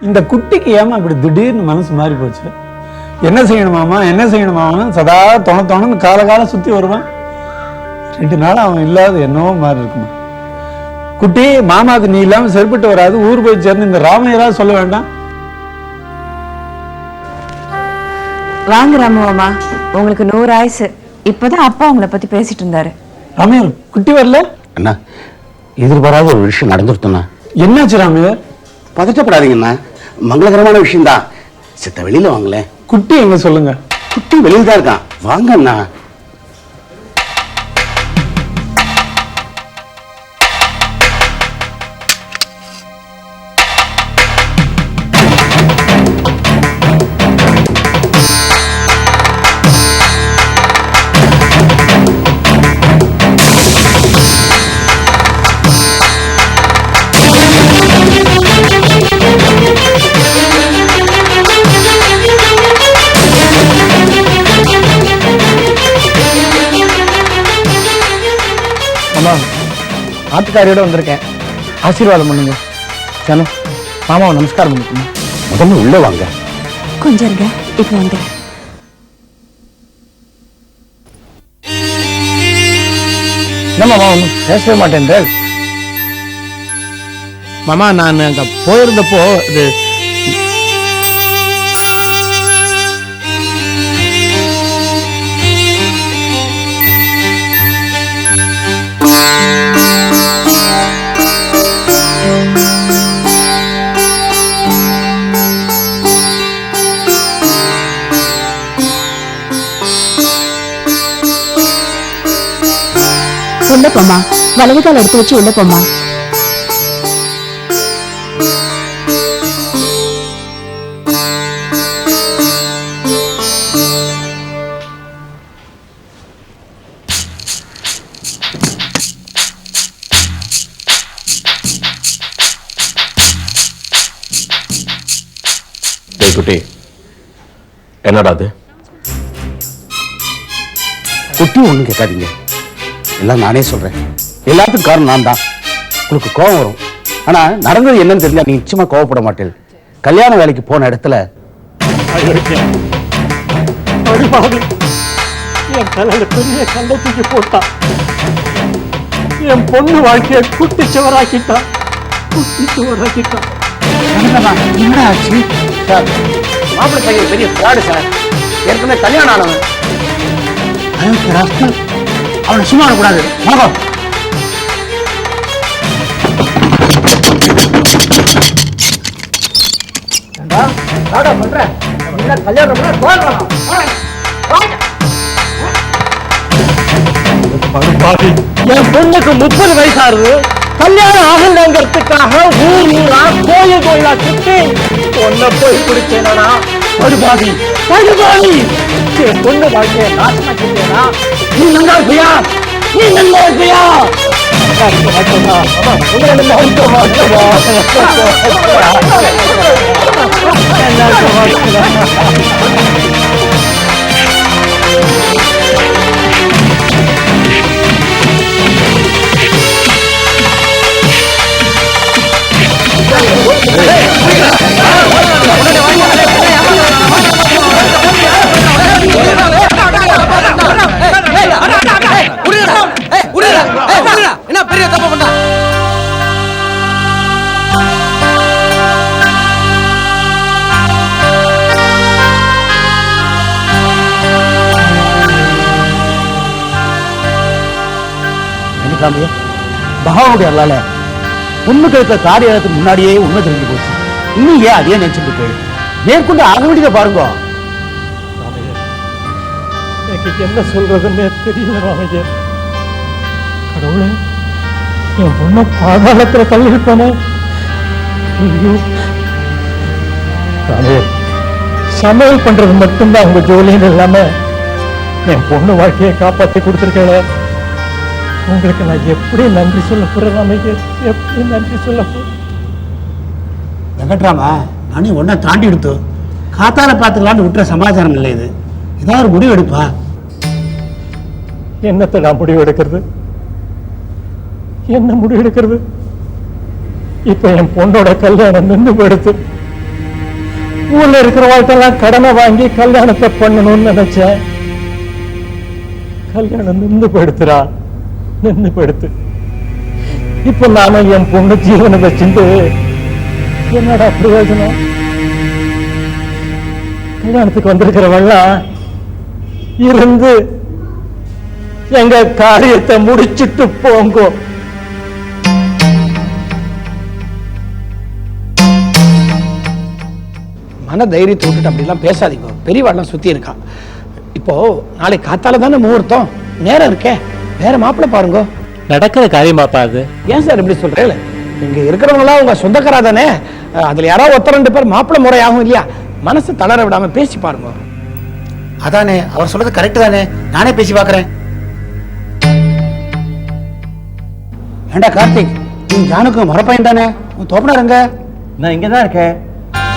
இந்த குட்டிக்கு ஏமா இப்படி திடீர்னு மனசு மாறி போச்சு? என்ன செய்யணுமாமா என்ன செய்யணுமாமான்னு சதா தொண தொணன்னு காலகாலம் சுத்தி வருவான். ரெண்டு நாள் அவன் இல்லாத என்னவோ மாறி இருக்குமா? குட்டி மாமாவுக்கு நீ இல்லாம செருப்பிட்டு வராது ஊர் போய் சேர்ந்து இந்த ராமையராவது சொல்ல வேண்டாம்? வாங்க ராமு மாமா உங்களுக்கு நூறு ஆயுசு. இப்பதான் அப்பா உங்களை பத்தி பேசிட்டு இருந்தாரு. ராமையர் குட்டி வரல? அண்ணா எதிர்பாராத ஒரு விஷயம் நடந்துருத்தண்ணா. என்னாச்சு ராமையர் பதட்டப்படாதீங்கண்ணா. மங்களகரமான விஷயம்தான். சித்த வெளியில வாங்களேன். குட்டி எங்க சொல்லுங்க? குட்டி வெளியில தான் இருக்கான். வாங்க அண்ணா ஆத்துக்காரியோட வந்திருக்கேன். ஆசீர்வாதம் பண்ணுங்க. ஜனு மாமாவை நமஸ்காரம் பண்ணிக்கணும் முதல்ல உள்ள வாங்க. கொஞ்சம் இருங்க. இப்ப வந்து என்ன மாமா ஒன்றும் பேசவே மாட்டேன் மாமா நான் அங்க போயிருந்தப்போ இது உள்ள போமா வலது கால் எடுத்து வச்சு உள்ள போமா குட்டி என்னடா அது? குட்டி ஒண்ணும் கேட்காதீங்க. எல்லாம் நானே சொல்றேன். எல்லாத்துக்கும் காரணம் நான் தான் உங்களுக்கு கோபம் வரும். ஆனா நடந்தது என்னன்னு தெரிஞ்சா நீ நிச்சயமா கோவப்பட மாட்டேன் கல்யாண வேலைக்கு போன இடத்துல என் தலையில பெரிய கல்லை தூக்கி போட்டான் என் பொண்ணு வாழ்க்கையை குட்டி சுவராக்கிட்டான் குட்டி சுவராக்கிட்டான் என்ன ஆச்சு? சார் மாப்பிள்ளை பையன் பெரிய ஃப்ராடு சார். ஏற்கனவே கல்யாணம் ஆனவன். அவனை சும்மா கூடாது மோகம் என் பொண்ணுக்கு முப்பது வயசாகுது. கல்யாணம் ஆகலங்கிறதுக்காக ஊர் ஊரா கோயில் கோயிலா சுத்தி பொண்ணை போய் பிடிச்சேனா? படுபாவி படுபாவி என் பொண்ணு வாழ்க்கையை நாசமாக்கிட்டேனா நீ நல்லா இருப்பியா நீ நல்லா இருப்பியா என்ன நினைக்காமே பகவானுடைய அருளால பொண்ணு கழுத்த காரியத்துக்கு முன்னாடியே உண்மை தெரிஞ்சு போச்சு. இன்னும் ஏன் அதே நினைச்சிட்டு இருக்கு? மேற்கொண்டு ஆக வேண்டியதை பாருங்க. எனக்கு என்ன சொல்றதுன்னே தெரியல ராமையா கடவுளே என் பொண்ணை பாதாளத்துல தள்ளிவிட்டானே. ஐயோ. ராமையா சமையல் பண்றது மட்டும்தான் உங்க ஜோலின்னு இல்லாம என் பொண்ணு வாழ்க்கையை காப்பாற்றி கொடுத்துருக்கேன் உங்களுக்கு நான் எப்படி நன்றி சொல்ல ராமையா எப்படி நன்றி சொல்ல போறேன் வெங்கட்ராம நானே ஒன்ன தாண்டி எடுத்து காத்தால பார்த்துக்கலான்னு விட்டுற சமாச்சாரம் இல்லை இது. ஏதாவது ஒரு முடிவு எடுப்பா. என்னத்தை நான் முடிவு எடுக்கிறது? என்ன முடிவு எடுக்கிறது? இப்ப என் பொண்ணோட கல்யாணம் நின்று போயிடுத்து ஊர்ல இருக்கிறவாழ்த்தெல்லாம் கடனை வாங்கி கல்யாணத்தை பண்ணணும்னு நினைச்சேன். கல்யாணம் நின்று போயிடுத்துடா நின்று போயிடுத்து இப்ப நானும் என் பொண்ணு ஜீவனை வச்சுட்டு என்னடா பிரயோஜனம்? கல்யாணத்துக்கு வந்திருக்கிறவெல்லாம் இருந்து எங்க காரியத்தை முடிச்சிட்டு போங்கோ. மன தைரியத்தை விட்டுட்டு அப்படிலாம் பேசாதீங்க. பெரியவாடெல்லாம் சுத்தி இருக்கான் இப்போ நாளைக்கு காத்தால தானே முகூர்த்தம்? நேரம் இருக்கேன் வேற மாப்பிள்ளை பாருங்க. நடக்கிற காரியமாப்பா அது. ஏன் சார் இப்படி சொல்றேன் இங்க இருக்கிறவங்களாம் உங்க சொந்தக்காரா தானே அதுல யாராவது ஒருத்தர் ரெண்டு பேர் மாப்பிள்ளை முறை ஆகும் இல்லையா? மனசு தளர விடாம பேசி பாருங்க. அதானே அவர் சொல்றது கரெக்ட் தானே? நானே பேசி பார்க்கறேன் ஏண்டா கார்த்திக் நீ ஜானுக்கும் மரப்பையன் தானே? உன் தோப்பனார் எங்க? நான் இங்க தான் இருக்கேன்.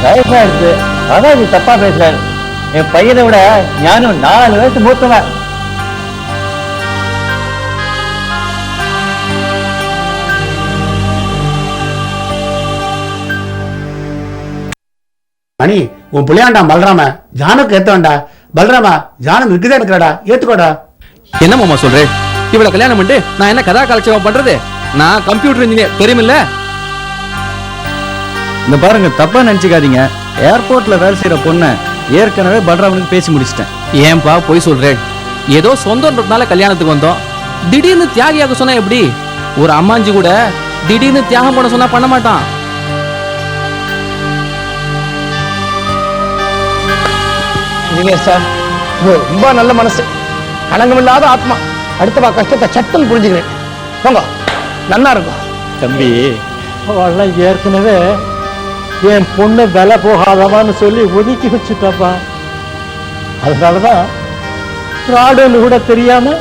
வயசா இருக்கு அதான் நீ தப்பா பேசுறாரு என் பையனை விட ஞானம் நாலு வயசு மூத்தவன். மணி உன் புள்ளையாண்டா பல்ராம ஜானுக்கு ஏத்த வேண்டா பல்ராமா ஜானு இருக்குதா இருக்கிறாடா. ஏத்துக்கோடா. என்ன மாமா சொல்றேன் இவ்வளவு கல்யாணம் பண்ணிட்டு நான் என்ன கதா கலட்சேபம் பண்றது? நான் கம்ப்யூட்டர் இன்ஜினியர் தெரியுமில்ல? இந்த பாருங்க தப்பா நினைச்சுக்காதீங்க. ஏர்போர்ட்ல வேலை செய்யற பொண்ணை ஏற்கனவே பல்ராமனுக்கு பேசி முடிச்சிட்டேன். ஏன்பா போய் சொல்றேன் ஏதோ சொந்தம்ன்றதுனால கல்யாணத்துக்கு வந்தோம். திடீர்னு தியாகியாக சொன்னா எப்படி? ஒரு அம்மாஞ்சி கூட திடீர்னு தியாகம் பண்ண சொன்னா பண்ண மாட்டான். இன்ஜினியர் சார் ரொம்ப நல்ல மனசு. களங்கமில்லாத ஆத்மா. அடுத்தவா கஷ்டத்தை சட்டம் புரிஞ்சுக்கிறேன். போங்க. நன்னா இருக்கும். தம்பி. அவள்லாம் ஏற்கனவே என் பொண்ணு விலை போகாதவான்னு சொல்லி ஒதுக்கி வச்சுட்டாப்பா. அதனாலதான் ராடுன்னு கூட தெரியாம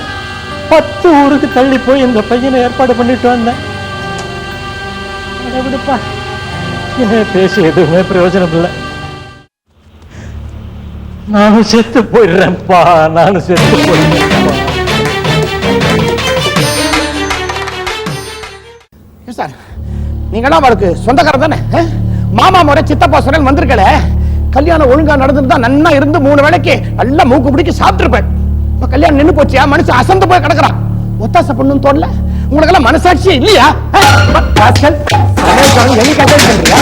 பத்து ஊருக்கு தள்ளி போய் இந்த பையனை ஏற்பாடு பண்ணிட்டு வந்தேன். அட விடுப்பா. என்ன பேசி எதுவுமே பிரயோஜனம் இல்லை. நானும் செத்து போயிடுறேன்ப்பா நானும் செத்து போயிடுறேன்ப்பா சார் நீங்களாம் அவளுக்கு சொந்தக்காரர் தானே மாமா முறை சித்தப்பா சொன்னேன் வந்திருக்கல கல்யாணம் ஒழுங்கா நடந்துருந்தா நன்னா இருந்து மூணு வேளைக்கு நல்லா மூக்கு பிடிக்க சாப்பிட்டுருப்பேன் இப்ப கல்யாணம் நின்னு போச்சியா மனுஷன் அசந்து போய் கிடக்குறான் ஒத்தாசை பண்ணுன்னு தோணல உங்களுக்கு எல்லாம் மனசாட்சியே இல்லையா ஆ? எலி பண்றியா?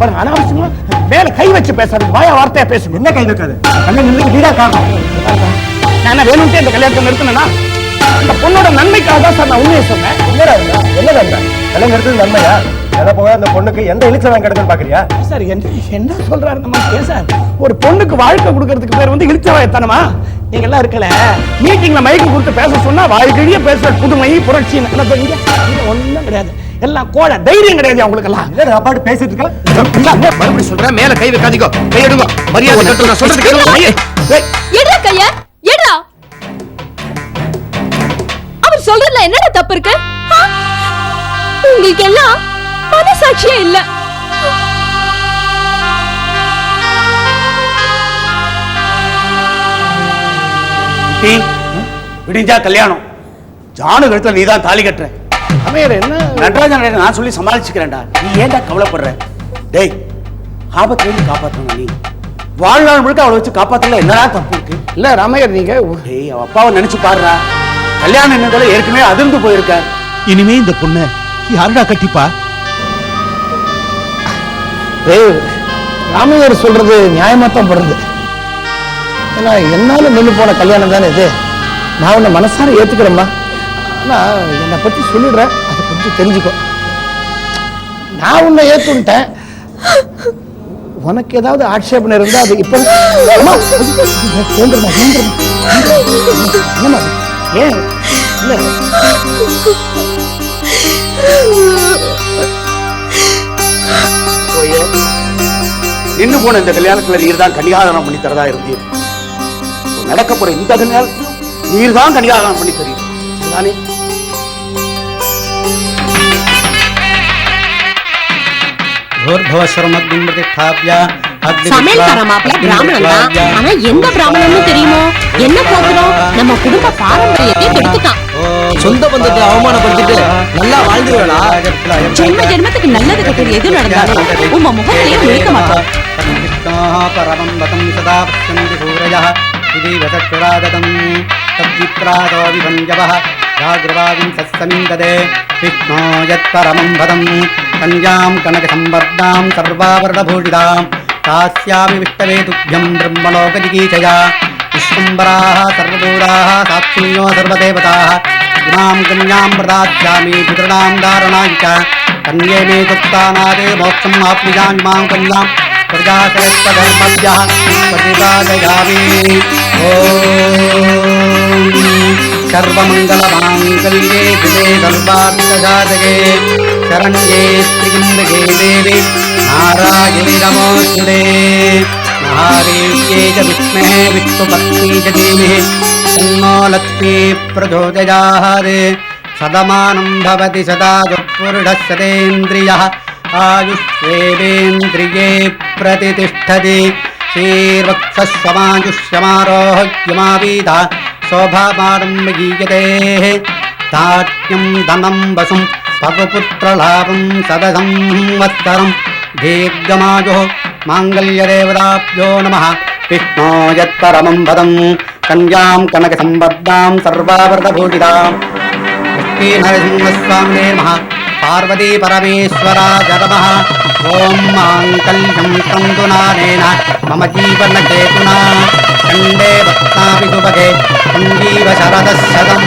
பாருங்க அனாவசியமா மேல கை வச்சு பேசாது வாயா வார்த்தையா பேசுங்க. என்ன கை வைக்காது? கல்யாணம் வீடா காரணம் நான் வேணும்ட்டே இந்த கல்யாணத்தை நிறுத்தினா அந்த பொண்ணோட நன்மைக்காக தான் சார் நான் உண்மையை சொன்னேன். என்ன வேண்டாம் விலங்கிறது நன்மையா? எதை போக அந்த பொண்ணுக்கு எந்த இழிச்சவன் கிடக்குன்னு பாக்குறியா? சார் என்ன என்ன சொல்றாரு நம்ம சார் ஒரு பொண்ணுக்கு வாழ்க்கை கொடுக்கறதுக்கு பேர் வந்து இழிச்சவாயத்தனமா நீங்க எல்லாம் இருக்கல. மீட்டிங்ல மைக்கு கொடுத்து பேச சொன்னா வாய்க்கிழிய பேசுற புதுமை புரட்சி ஒண்ணும் கிடையாது. எல்லாம் கோழ தைரியம் கிடையாது அவங்களுக்கு எல்லாம் அப்பாட்டு பேசிட்டு இருக்க? மறுபடியும் சொல்றேன். மேல கை வைக்காதீங்க. கை எடுங்க. மரியாதை கட்டு நான் சொல்றது கேளுங்க. ஏய், எடுடா கைய. எடுடா அவர் சொல்றதுல என்னடா தப்பு இருக்கு? உங்களுக்கு எல்லாம் மனசாட்சியே இல்ல. விடிஞ்சா கல்யாணம். ஜானு கழுத்துல நீ தான் தாலி கட்டுற. அமையர் என்ன? நடராஜன் நான் சொல்லி சமாளிச்சுக்கிறேன்டா. நீ ஏன்டா கவலைப்படுற? டேய் ஆபத்துலேருந்து காப்பாற்றணும் நீ? வாழ்நாள் முழுக்க அவளை வச்சு காப்பாத்தல என்னடா தப்பு இருக்கு? இல்ல ராமையர் நீங்க டேய் அவ அப்பாவை நினைச்சு பாருடா. கல்யாணம் என்னதோட ஏற்கனவே அதிர்ந்து போயிருக்க. இனிமே இந்த பொண்ணு யாருடா கட்டிப்பா? ஏய், ராமையர் சொல்றது நியாயமா தான் படுறது ஏன்னா என்னால நின்று போன கல்யாணம் தானே இது? நான் உன்னை மனசார ஏத்துக்கிறேம்மா. ஆனா என்னை பத்தி சொல்லிடுறேன் அதை கொஞ்சம் தெரிஞ்சுக்கோ. நான் உன்னை ஏத்துட்டேன் உனக்கு ஏதாவது ஆட்சேபனை இருந்தால் அது இப்போ தோன்றுமா என்னம்மா ஏன்? இல்லை. நின்னு போன இந்த கல்யாணத்துல நீர் தான் கன்னிகாதானம் பண்ணி தரதா இருந்தீர். நடக்க போற இந்த கல்யாணத்துல நீர் தான் கன்னிகாதானம் பண்ணி தரீர் இதுதானே भूर्भुवस्वरमग्निं प्रतिष्ठाप्य சமையல்கார மாப்பிள்ள பிராமணன் தான் ஆனா எந்த பிராமணன்னு தெரியுமோ என்ன போகிறோம் நம்ம குடும்ப பாரம்பரியத்தை கெடுத்துட்டான் சொந்த பந்தத்தை அவமானப்படுத்திட்டு நல்லா வாழ்ந்துருவேளா ஜென்ம ஜென்மத்துக்கு நல்லது கெட்டது எது நடந்தாலும் உம்ம முகத்திலேயே முழிக்க மாட்டோம் परमं वतं सदा पश्यन्ति सूरयः इति वसक्षुरागतं तद्विप्रातो विभञ्जवः जागृवादिं सत्समिन्दते विष्णो यत्परमं पदं कन्यां कनकसम्बद्धां सर्वाभरणभूषितां तास्यामि विष्टवे तुभ्यं ब्रह्मलोकजिगीषया विश्वम्बराः सर्वदूराः साक्षिण्यो सर्वदेवताः इमां कन्यां प्रदास्यामि पितॄणां धारणाय च कन्ये मे दुक्तानादे मोक्षम् आप्नुयामि मां कन्यां प्रजासरत्वधर्मभ्यः प्रतिपादयामि ॐ सर्वमङ्गलमाङ्गल्ये शिवे सर्वार्थसाधके शरण्ये त्र्यम्बके देवे नारायणे नमोऽस्तुते महादेव्ये च विद्महे विष्णुपत्नी च धीमहि तन्नो लक्ष्मी प्रचोदयात् सदमानं भवति सदा दुःपुरुषः सदेन्द्रियः आयुष्येवेन्द्रिये प्रतितिष्ठति श्रीर्वक्षस्वमायुष्यमारोह्यमावीता शोभामानं శోభామారంభగీయతే తాట్యం దమం వసుం పవపుత్రలాభం సదసం వత్సరం దీర్ఘమాజో మాంగళ్యదేవతాభ్యో నమ. విష్ణో యత్పరమం పదం. కన్యాం కనకసంబద్ధాం సర్వావృతభూషితాం. శ్రీనరసింహస్వామి నమ. పార్వతీ పరమేశ్వరా జగమ ఓం మాంగళ్యం కందునారేణ మమ జీవనకేతునా ఖండే భక్తాపి సుభగే శరద శతం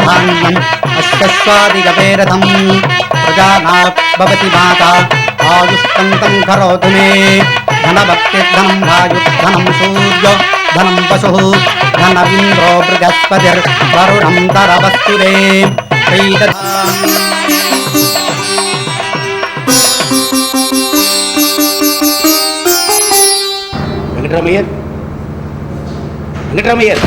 ధాన్యం అశ్వస్వాదిగపేరథం మాత ఆయుష్కంతం కరోతు మే ధనభక్తి ధనభక్తిర్ధనం వాయుర్ధనం సూర్య ధనం పశు ధనవీంద్రో బృహస్పతిర్వరుణం తరవస్తురే వెంకటరమయ్యర్. వెంకటరమయ్యర్.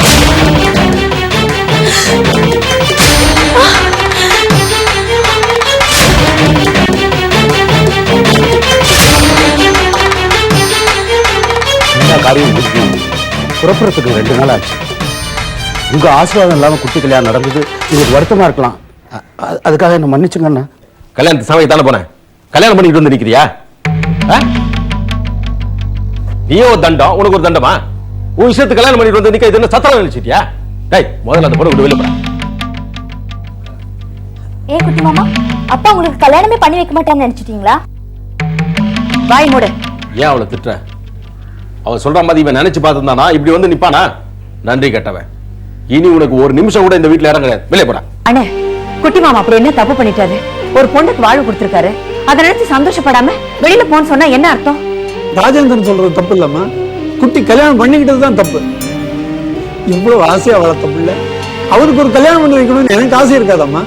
ఇంకా కార్యం ముఖ్యం புறப்புறத்துக்கு ரெண்டு நாள் ஆச்சு. உங்க ஆசீர்வாதம் இல்லாம குட்டி கல்யாணம் நடந்தது. உங்களுக்கு வருத்தமா இருக்கலாம். அதுக்காக என்ன மன்னிச்சுங்கண்ணா கல்யாணத்து சமைக்க தானே போனேன். கல்யாணம் பண்ணிட்டு வந்து நிக்கிறியா? நீயே ஒரு தண்டம் உனக்கு ஒரு தண்டமா? உன் விஷயத்துக்கு கல்யாணம் பண்ணிட்டு வந்து நிக்க இது என்ன சத்தம் நினைச்சிட்டியா? டேய் முதல்ல அந்த பொண்ணு விட்டு போடா. ஏ குட்டி மாமா அப்பா உங்களுக்கு கல்யாணமே பண்ணி வைக்க மாட்டேன்னு நினைச்சிட்டீங்களா? வாய் மூடு. ஏன் அவளை திட்டுற? அவன் சொல்ற மாதிரி இவன் நினைச்சு பார்த்திருந்தானா? இப்படி வந்து நிப்பானா? நன்றி கெட்டவன். இனி உனக்கு ஒரு நிமிஷம் கூட இந்த வீட்டுல இடம் கிடையாது. வெளியே போடா. அண்ணே குட்டி மாமா அப்படி என்ன தப்பு பண்ணிட்டாரு? ஒரு பொண்ணுக்கு வாழ்வு கொடுத்திருக்காரு. அதை நினைச்சு சந்தோஷப்படாம வெளியில போன்னு சொன்னா என்ன அர்த்தம்? ராஜேந்திரன் சொல்றது தப்பு இல்லம்மா. குட்டி கல்யாணம் பண்ணிக்கிட்டது தான் தப்பு. இவ்வளவு ஆசையா வளர்த்த பிள்ளை. அவருக்கு ஒரு கல்யாணம் பண்ணி வைக்கணும்னு எனக்கு ஆசை இருக்காதம்மா.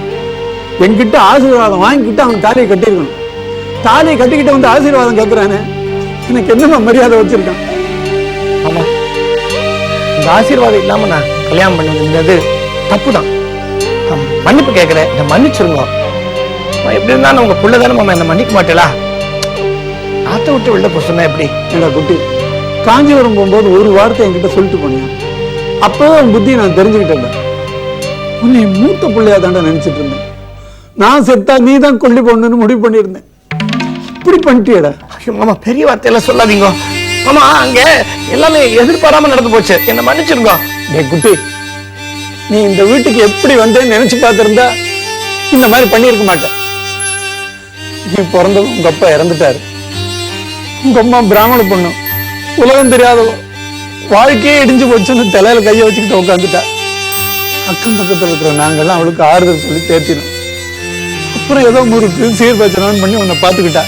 என்கிட்ட ஆசீர்வாதம் வாங்கிக்கிட்டு அவன் தாலியை கட்டியிருக்கணும். தாலியை கட்டிக்கிட்டு வந்து ஆசீர்வாதம் கேட்கிறானே எனக்கு என்னம்மா மரியாதை வச்சிருக்கான்? இந்த ஆசீர்வாதம் இல்லாம நான் கல்யாணம் பண்ணிருந்தது தப்பு தான் மன்னிப்பு கேட்கிறேன். என்னை மன்னிச்சிருங்க. எப்படி இருந்தாலும் உங்க புள்ள தானே மாமா? என்ன மன்னிக்க மாட்டேலா ஆத்த விட்டு வெளில போக சொன்னா எப்படி? ஏடா குட்டி காஞ்சிபுரம் போகும்போது ஒரு வார்த்தை என்கிட்ட சொல்லிட்டு போனியா? அப்பவே உன் புத்தி நான் தெரிஞ்சுக்கிட்டேன் உன்னை மூத்த பிள்ளையா தாண்டா நினைச்சிட்டு இருந்தேன். நான் செத்தா நீ தான் கொல்லி போடணும்னு முடிவு பண்ணியிருந்தேன். இப்படி பண்ணிட்டியடா. ஐயோ மாமா பெரிய வார்த்தையெல்லாம் சொல்லாதீங்க. மாமா அங்க எல்லாமே எதிர்பாராம நடந்து போச்சு. என்ன மன்னிச்சிருங்க. டே குட்டி நீ இந்த வீட்டுக்கு எப்படி வந்தேன்னு நினைச்சு பார்த்திருந்தா இந்த மாதிரி பண்ணியிருக்க மாட்டேன். நீ பிறந்தது உங்க அப்பா இறந்துட்டாரு. உங்க அம்மா பிராமண பொண்ணு உலகம் தெரியாதவோ வாழ்க்கையே இடிஞ்சு போச்சுன்னு தலையில கையை வச்சுக்கிட்டு உட்காந்துட்டா அக்கம் பக்கத்துல இருக்கிற நாங்கெல்லாம் அவளுக்கு ஆறுதல் சொல்லி தேர்த்தினோம் அப்புறம் ஏதோ முறுக்கு சீர்பச்சனம் பண்ணி உன்னை பார்த்துக்கிட்டா.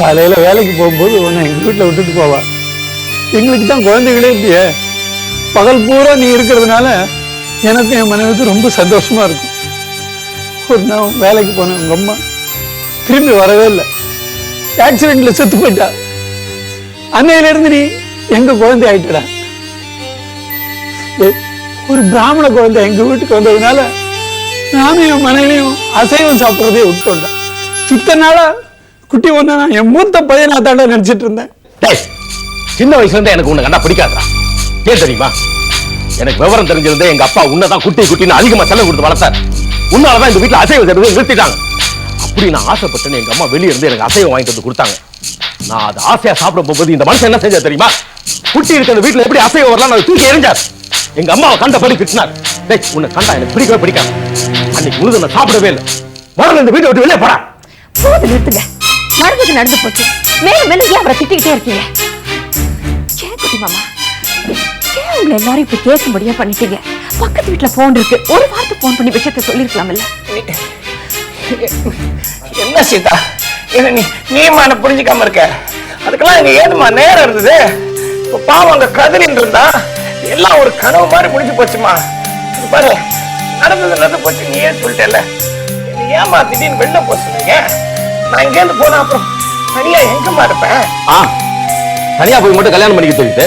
காலையில வேலைக்கு போகும்போது உன்னை எங்க வீட்டில் விட்டுட்டு போவா. எங்களுக்கு தான் குழந்தைகளே இல்லையே பகல் பூரா நீ இருக்கிறதுனால எனக்கு என் மனைவிக்கு ரொம்ப சந்தோஷமா இருக்கும். ஒரு நான் வேலைக்கு போனேன் உங்கள் அம்மா திரும்பி வரவே இல்லை. ஆக்சிடென்ட்ல செத்து போயிட்டா. அன்னையிலேருந்து நீ எங்க குழந்தை ஆயிட்டடா. ஒரு பிராமண குழந்தை எங்க வீட்டுக்கு வந்ததுனால நானும் என் மனைவியும் அசைவம் சாப்பிட்றதே விட்டுட்டேன் இத்தனை நாளா குட்டி ஒன்று நான் என் மூத்த பையன் நான் தாண்ட நினைச்சிட்டு இருந்தேன். டேய், சின்ன வயசுல இருந்தே எனக்கு உன்னை கண்டா பிடிக்காதுடா. ஏன் தெரியுமா? எனக்கு விவரம் தெரிஞ்சிருந்தே எங்க அப்பா உன்னதான் குட்டி குட்டின்னு அதிகமா செலவு கொடுத்து வளர்த்தார். உன்னாலதான் இந்த வீட்டுல அசைவம் செய்யறது நிறுத்திட்டாங்க. அப்படி நான் ஆசைப்பட்டேன்னு எங்க அம்மா வெளிய இருந்து எனக்கு அசைவம் வாங்கிட்டு வந்து கொடுத்தாங்க. நான் அது ஆசையா சாப்பிட போகும்போது இந்த மனுஷன் என்ன செஞ்சா தெரியுமா? குட்டி இருக்க அந்த வீட்டுல எப்படி அசைவம் வரலாம் நான் தூக்கி எறிஞ்சார். எங்க அம்மாவை கண்டபடி திட்டினார். டேய் உன்னை கண்டா எனக்கு பிடிக்கவே பிடிக்காது. அன்னைக்கு முழுது நான் சாப்பிடவே இல்லை. முதல்ல இந்த வீட்டை விட்டு வெளியே போறா போது நிறுத்துங்க. மருந்துக்கு நடந்து போச்சு. மேலும் மேலும் ஏன் அவரை திட்டிக்கிட்டே இருக்கீங்க? ஏன் குட்டி மாமா ஏன் உங்களை எல்லாரும் இப்படி கேட்கும்படியா பண்ணிட்டீங்க? பக்கத்து வீட்டுல போன் இருக்கு. ஒரு வார்த்தை போன் பண்ணி விஷயத்த சொல்லிருக்கலாம்ல. என்ன சீதா? என்ன நீ நீமா புரிஞ்சுக்காம இருக்க? அதுக்கெல்லாம் இங்க ஏதுமா நேரம் இருந்தது? இப்போ பாவம் அங்க கதிரின் இருந்தா எல்லாம் ஒரு கனவு மாதிரி முடிஞ்சு போச்சுமா? பாரு நடந்தது நடந்து போச்சு. நீ ஏன் சொல்லிட்டல ஏமா திடீர்னு வெளில போக நான் இங்க இருந்து போனா அப்புறம் தனியா எங்கம்மா இருப்பேன் ஆ தனியா போய் மட்டும் கல்யாணம் பண்ணிக்க தெரியுது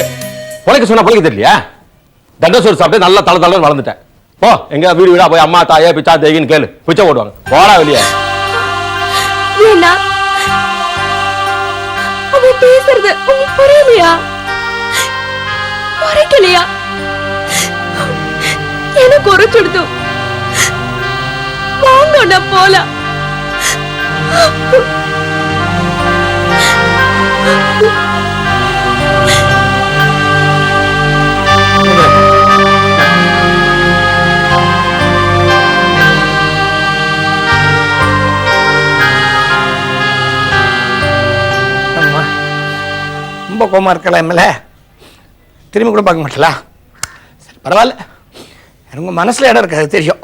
பொழைக்க சொன்னா பொழைக்க தெரியலையா? தண்டசோறு சாப்பிட்டு நல்லா தலை தலை வளர்ந்துட்டேன். போ எங்க வீடு வீடா போய் அம்மா தாயே பிச்சா தேகின்னு கேளு. பிச்சை ஓடுவாங்க போடா வெளியே. ஏன்னா அவன் பேசுறது உங்களுக்கு புரியலையா? மறைக்கலையா? எனக்கு ஒரு சுடுது வாங்க போலாம். ரொம்ப கோமா இருக்கலாம் எம்எல்ஏ திரும்பி கூட பார்க்க மாட்டலா? சரி பரவாயில்ல. எனக்கு மனசில் மனசுல இடம் இருக்காது தெரியும்.